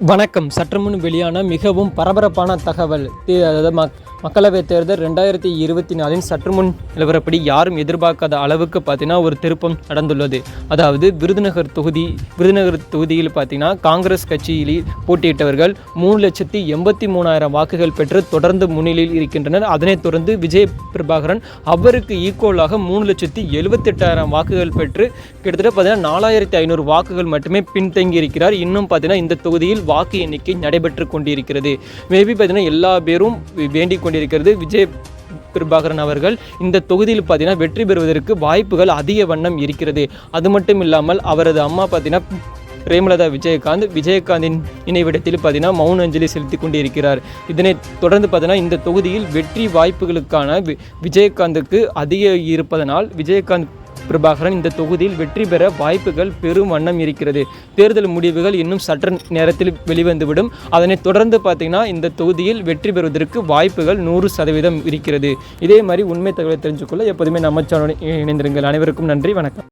வணக்கம். சற்று முன் வெளியான மிகவும் பரபரப்பான தகவல். அதாவது மக்களவைத் தேர்தல் ரெண்டாயிரத்தி இருபத்தி நாலின் சற்று முன் நிலவரப்படி யாரும் எதிர்பார்க்காத அளவுக்கு பார்த்தீங்கன்னா ஒரு திருப்பம் நடந்துள்ளது. அதாவது விருதுநகர் தொகுதி விருதுநகர் தொகுதியில் பார்த்தீங்கன்னா காங்கிரஸ் கட்சியில் போட்டியிட்டவர்கள் மூணு லட்சத்தி எண்பத்தி மூணாயிரம் வாக்குகள் பெற்று தொடர்ந்து முன்னிலையில் இருக்கின்றனர். அதனைத் தொடர்ந்து விஜய் பிரபாகரன் அவருக்கு ஈக்குவலாக மூணு லட்சத்தி எழுபத்தெட்டாயிரம் வாக்குகள் பெற்று கிட்டத்தட்ட பார்த்தீங்கன்னா நாலாயிரத்தி ஐநூறு வாக்குகள் மட்டுமே பின்தங்கி இருக்கிறார். இன்னும் பார்த்தீங்கன்னா இந்த தொகுதியில் வாக்கு எண்ணிக்கை நடைபெற்று கொண்டிருக்கிறது. மேபி பார்த்தீங்கன்னா எல்லா பேரும் வேண்டிக் கொண்டிருக்கிறது. விஜய் பிரபாகரன் அவர்கள் இந்த தொகுதியில் பார்த்தீங்கன்னா வெற்றி பெறுவதற்கு வாய்ப்புகள் அதிக வண்ணம் இருக்கிறது. அது மட்டும் இல்லாமல் அவரது அம்மா பார்த்தீங்கன்னா பிரேமலதா விஜயகாந்த் விஜயகாந்தின் நினைவிடத்தில் பார்த்தீங்கன்னா மௌன அஞ்சலி செலுத்தி கொண்டிருக்கிறார். இதனைத் தொடர்ந்து பார்த்தீங்கன்னா இந்த தொகுதியில் வெற்றி வாய்ப்புகளுக்கான விஜயகாந்துக்கு அதிக இருப்பதனால் விஜயகாந்த் பிரபாகரன் இந்த தொகுதியில் வெற்றி பெற வாய்ப்புகள் பெரும் வண்ணம் இருக்கிறது. தேர்தல் முடிவுகள் இன்னும் சற்று நேரத்தில் வெளிவந்துவிடும். அதனைத் தொடர்ந்து பார்த்தீங்கன்னா இந்த தொகுதியில் வெற்றி பெறுவதற்கு வாய்ப்புகள் நூறு சதவீதம் இருக்கிறது. இதே மாதிரி உண்மை தகவலை தெரிஞ்சுக்கொள்ள எப்போதுமே நம்ம சேனலுடன் இணைந்திருங்கள். அனைவருக்கும் நன்றி வணக்கம்.